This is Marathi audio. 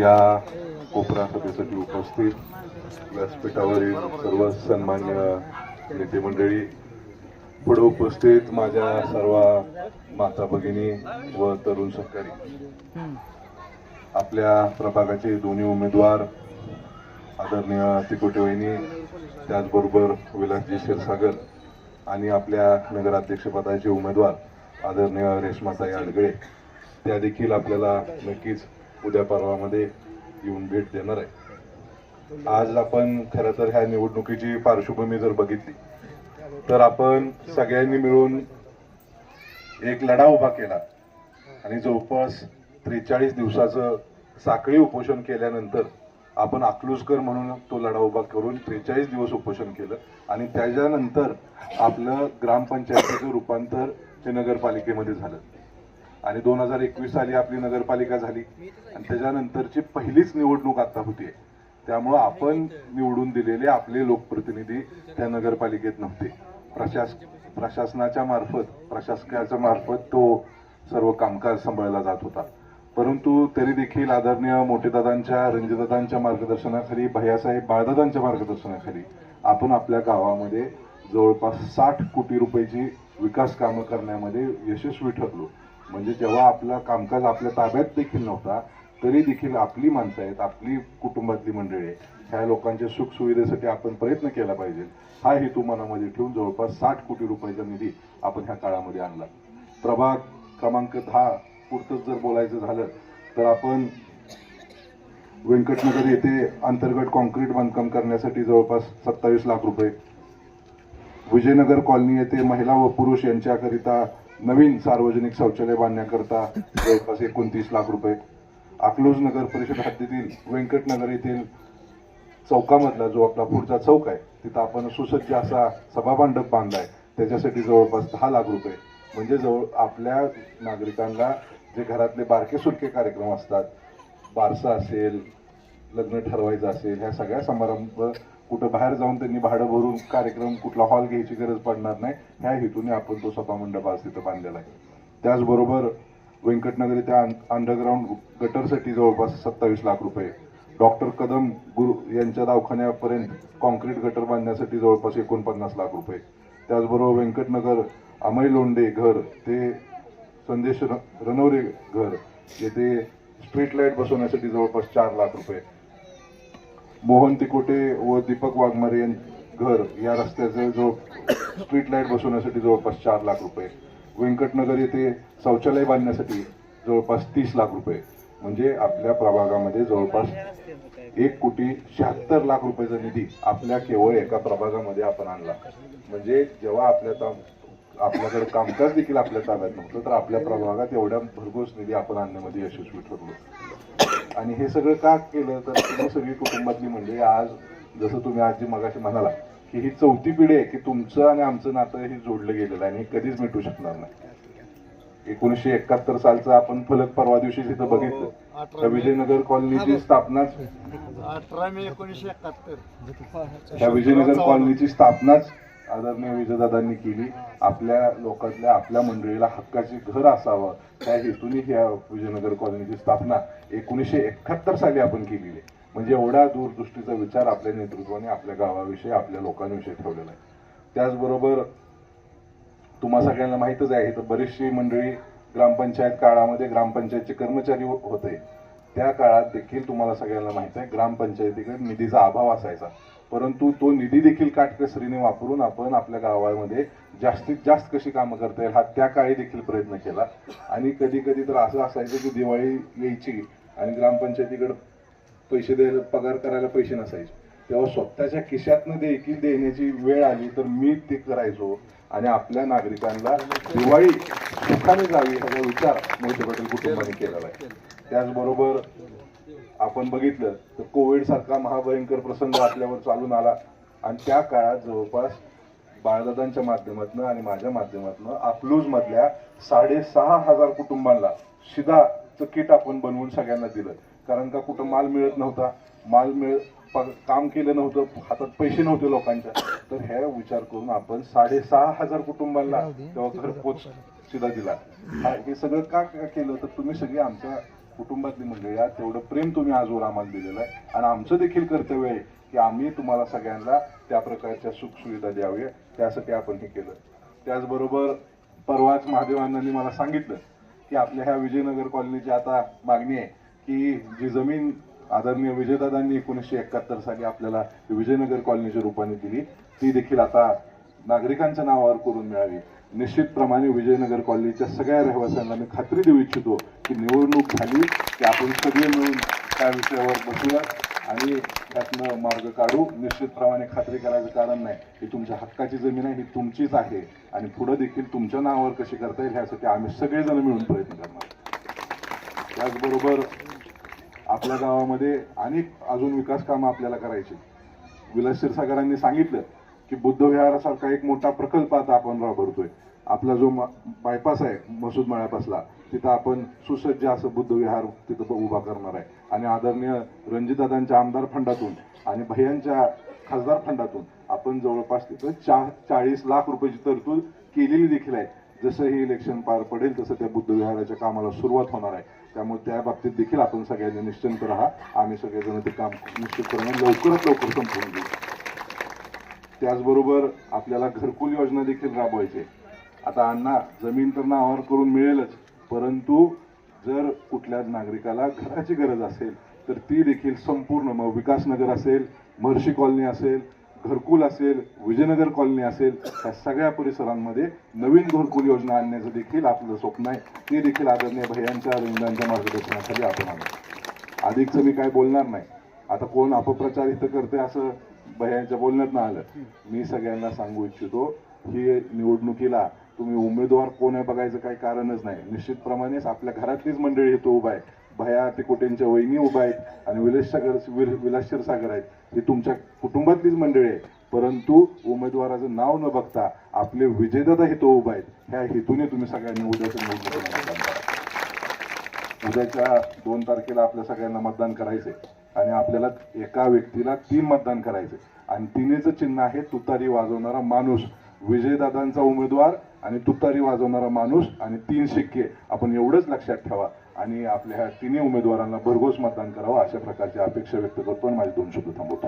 या कोपरा सभेसाठी उपस्थित. व्यासपीठावरील सर्व सन्मान्य नेते मंडळी पुढे उपस्थित माझ्या सर्व माता भगिनी व तरुण सहकारी. आपल्या प्रभागाचे दोन्ही उमेदवार आदरणीय तिकोटे वहिनी त्याचबरोबर विलासजी क्षीरसागर आणि आपल्या नगराध्यक्षपदाचे उमेदवार आदरणीय रेश्माताई आडगळे त्या देखील आपल्याला नक्कीच उद्या परवामध्ये येऊन भेट देणार आहे. आज आपण खरं तर ह्या निवडणुकीची पार्श्वभूमी जर बघितली तर आपण सगळ्यांनी मिळून एक लढा उभा केला आणि जवळपास त्रेचाळीस दिवसाचं साखळी उपोषण केल्यानंतर आपण अकलूजकर म्हणून तो लढा उभा करून त्रेचाळीस दिवस उपोषण केलं आणि त्याच्यानंतर आपलं ग्रामपंचायतीचं रूपांतर ते नगरपालिकेमध्ये झालं. आणि दोन हजार एकवीस साली आपली नगरपालिका झाली. आणि त्याच्यानंतरची पहिलीच निवडणूक आता होतीये त्यामुळं आपण निवडून दिलेले आपले लोकप्रतिनिधी त्या नगरपालिकेत नव्हते. प्रशास प्रशासनाच्या मार्फत प्रशासकाच्या मार्फत तो सर्व कामकाज सांभाळला जात होता. परंतु तरी देखील आदरणीय मोठेदादांच्या रणजितदादांच्या मार्गदर्शनाखाली भैयासाहेब बाळदादांच्या मार्गदर्शनाखाली आपण आपल्या गावामध्ये जवळपास साठ कोटी रुपयाची विकास कामं करण्यामध्ये यशस्वी ठरलो. म्हणजे जेव्हा आपला कामकाज आपल्या ताब्यात देखील नव्हता तरी देखील आपली माणसं आहेत आपली कुटुंबातली मंडळी आहे ह्या लोकांच्या सुखसुविधेसाठी आपण प्रयत्न केला पाहिजे. हा हेतू मनामध्ये ठेवून जवळपास साठ कोटी रुपयाचा निधी आपण ह्या काळामध्ये आणला. प्रभाग क्रमांक दहा पुरतच जर बोलायचं झालं तर आपण व्यंकटनगर येथे अंतर्गत कॉन्क्रीट बांधकाम करण्यासाठी जवळपास सत्तावीस लाख रुपये. विजयनगर कॉलनी येथे महिला व पुरुष यांच्याकरिता नवीन सार्वजनिक शौचालय बांधण्याकरता जवळपास एकोणतीस लाख रुपये. अकलूज नगर परिषद हद्दीतील व्यंकटनगर येथील चौकामधला जो आपला पुढचा चौक आहे तिथं आपण सुसज्ज असा सभामंडप बांधलाय. त्याच्यासाठी जवळपास दहा लाख रुपये. म्हणजे जवळ आपल्या नागरिकांना जे घरातले बारके सुरके कार्यक्रम असतात बारसा असेल लग्न ठरवायचं असेल ह्या सगळ्या समारंभ कुठं बाहेर जाऊन त्यांनी भाडं भरून कार्यक्रम कुठला हॉल घ्यायची गरज पडणार नाही ह्या हेतूने आपण तो सभामंडप आज तिथं बांधलेला आहे. त्याचबरोबर व्यंकटनगर येथे अंडरग्राऊंड गटरसाठी जवळपास सत्तावीस लाख रुपये. डॉक्टर कदम गुरु यांच्या दवाखान्यापर्यंत कॉन्क्रीट गटर बांधण्यासाठी जवळपास एकोणपन्नास लाख रुपये. त्याचबरोबर व्यंकटनगर अमय लोंडे घर ते संदेश र- रनवरे घर येथे स्ट्रीट लाइट बसवण्यासाठी जवळपास चार लाख रुपये. मोहन तिकोटे व दीपक वाघमारे घर या रस्त्याचे जो स्ट्रीट लाइट बसवण्यासाठी जवळपास चार लाख रुपये. व्यंकटनगर येथे शौचालय बांधण्यासाठी जवळपास तीस लाख रुपये. म्हणजे आपल्या प्रभागामध्ये जवळपास एक कोटी शहात्तर लाख रुपयाचा निधी आपल्या केवळ एका प्रभागामध्ये आपण आणला. म्हणजे जेव्हा आपल्या ताब- आपल्याकडे कामकाज देखील आपल्या ताब्यात नव्हतं तर आपल्या प्रभागात एवढ्या भरघोस निधी आपण आणण्यामध्ये यशस्वी ठरलो. आणि हे सगळं का केलं? तर तुम्ही सगळी कुटुंबातली म्हणजे आज जसं तुम्ही आजी मगाशी म्हणाला की ही चौथी पिढी आहे की तुमचं आणि आमचं नातं हे जोडलं गेलेलं आहे आणि हे कधीच मिटू शकणार नाही. एकोणीसशे एकाहत्तर सालचं आपण फलक परवा दिवशी तिथं बघितलं. त्या विजयनगर कॉलनीची स्थापनाच अठरा मे एकोणीसशे एकाहत्तर. त्या विजयनगर कॉलनीची स्थापनाच आदरणीय विजयदादांनी केली. आपल्या लोकातल्या आपल्या मंडळीला हक्काचे घर असावं. त्या हेतूने ह्या विजयनगर कॉलनीची स्थापना एकोणीसशे एकाहत्तर साली आपण केलेली. आहे म्हणजे एवढा दूरदृष्टीचा विचार आपल्या नेतृत्वाने आपल्या गावाविषयी आपल्या लोकांविषयी ठेवलेला आहे. त्याचबरोबर तुम्हा सगळ्यांना माहितच आहे तर बरीचशी मंडळी ग्रामपंचायत काळामध्ये ग्रामपंचायतचे कर्मचारी हो- होते. त्या काळात देखील तुम्हाला सगळ्यांना माहीत आहे ग्रामपंचायतीकडे निधीचा अभाव असायचा. परंतु तो निधी देखील काटकसरीने वापरून आपण आपल्या गावामध्ये जास्तीत जास्त कशी कामं करता येईल हा त्या काळी देखील प्रयत्न केला. आणि कधी कधी तर असं असायचं की दिवाळी यायची आणि ग्रामपंचायतीकडे पैसे द्यायला पगार करायला पैसे नसायचे. तेव्हा स्वतःच्या खिशातनं देखील देण्याची वेळ आली तर मी ते करायचो. आणि आपल्या नागरिकांना दिवाळी सुखाने जावी ह्याचा विचार मोहिते पटेल कुटुंबाने केलेला आहे. त्याचबरोबर आपण बघितलं तर कोविड सारखा महाभयंकर प्रसंग आपल्यावर चालून आला. आणि त्या काळात जवळपास बाळदादांच्या माध्यमातून आणि माझ्या माध्यमातून अकलूज मधल्या साडेसहा हजार कुटुंबांना शिदाचं किट आपण बनवून सगळ्यांना दिलं. कारण का कुठं माल मिळत नव्हता. माल मिळ काम केलं नव्हतं हातात पैसे नव्हते लोकांच्या. तर ह्या विचार करून आपण साडेसहा हजार कुटुंबांना तेव्हा घरपोच शिदा दिला. हा- हे सगळं का केलं? तर तुम्ही सगळे आमच्या कुटुंबातली मंडळी आहात तेवढं प्रेम तुम्ही आजवर आम्हाला दिलेलं आहे. आणि आमचं देखील कर्तव्य आहे की आम्ही तुम्हाला सगळ्यांना त्या प्रकारच्या सुखसुविधा द्याव्या त्यासाठी आपण हे केलं. त्याचबरोबर परवाच महादेवांनी मला सांगितलं की आपल्या ह्या विजयनगर कॉलनीची आता मागणी आहे की जी जमीन आदरणीय विजयदादांनी एकोणीसशे एकाहत्तर साली आपल्याला विजयनगर कॉलनीच्या रूपाने दिली ती देखील आता नागरिकांच्या नावावर करून मिळावी. निश्चितप्रमाणे विजयनगर कॉलनीच्या सगळ्या रहिवाशांना मी खात्री देऊ इच्छितो की निवडणूक झाली की आपण सगळे मिळून त्या विषयावर बसूया आणि त्यातनं मार्ग काढू. निश्चितप्रमाणे खात्री करायचं कारण नाही. ही तुमच्या हक्काची जमीन आहे ही तुमचीच आहे आणि पुढं देखील तुमच्या नावावर कशी करता येईल ह्यासाठी आम्ही सगळेजण मिळून प्रयत्न करणार त्याचबरोबर आपल्या गावामध्ये अनेक अजून विकास कामं आपल्याला करायची विलास क्षीरसागरांनी सांगितलं की बुद्धविहारासारखा एक मोठा प्रकल्प आता आपण राबवतोय आपला जो बायपास आहे मसूद मळ्यापासला तिथं आपण सुसज्ज असं बुद्धविहार तिथं उभा करणार आहे. आणि आदरणीय रणजितदादांच्या आमदार फंडातून आणि भैयांच्या खासदार फंडातून आपण जवळपास तिथं चा चाळीस लाख रुपयाची तरतूद केलेली देखील आहे. जसं हे इलेक्शन पार पडेल तसं त्या बुद्धविहाराच्या कामाला सुरुवात होणार आहे. त्यामुळे त्या बाबतीत देखील आपण सगळ्यांनी निश्चिंत राहा. आम्ही सगळेजण ते काम निश्चितपणे लवकरात लवकर संपवून घेऊ त्याचबरोबर आपल्याला घरकुल योजना देखील राबवायची आता अण्णा जमीन तर नावावर करून मिळेलच परंतु जर कुठल्या नागरिकाला घराची गरज असेल तर ती देखील संपूर्ण मग विकासनगर असेल महर्षी कॉलनी असेल घरकुल असेल विजयनगर कॉलनी असेल या सगळ्या परिसरांमध्ये नवीन घरकुल योजना आणण्याचं देखील आपलं स्वप्न आहे. ते देखील आदरणीय भैयांच्या अरविंदांच्या मार्गदर्शनाखाली आपण आलो अधिकचं मी काय बोलणार नाही. आता कोण अपप्रचार इथं करते असं भैयांच्या बोलण्यात ना आलं. मी सगळ्यांना सांगू इच्छितो ही निवडणुकीला तुम्ही उमेदवार कोण आहे बघायचं काही कारणच नाही. निश्चितप्रमाणेच आपल्या घरातलीच मंडळी इथं उभा आहे. भया ते कोटेंच्या वहिनी उभा आहेत आणि विलास सागर विल- विलास क्षीरसागर आहेत. ही तुमच्या कुटुंबातलीच मंडळी आहे. परंतु उमेदवाराचं नाव न बघता आपले विजयदादा हे तो उभा आहेत. ह्या हेतूने तुम्ही सगळ्यांनी मतदान करा. उद्याच्या दोन तारखेला आपल्या सगळ्यांना मतदान करायचंय. आणि आपल्याला एका व्यक्तीला तीन मतदान करायचे आणि तिन्हीचं चिन्ह आहे तुतारी वाजवणारा माणूस. विजयदादांचा उमेदवार आणि तुतारी वाजवणारा माणूस आणि तीन शिक्के. आपण एवढंच लक्षात ठेवा. आणि आपल्या ह्या तिन्ही उमेदवारांना भरघोस मतदान करावं अशा प्रकारची अपेक्षा व्यक्त करतो आणि माझे दोन शब्द थांबवतो.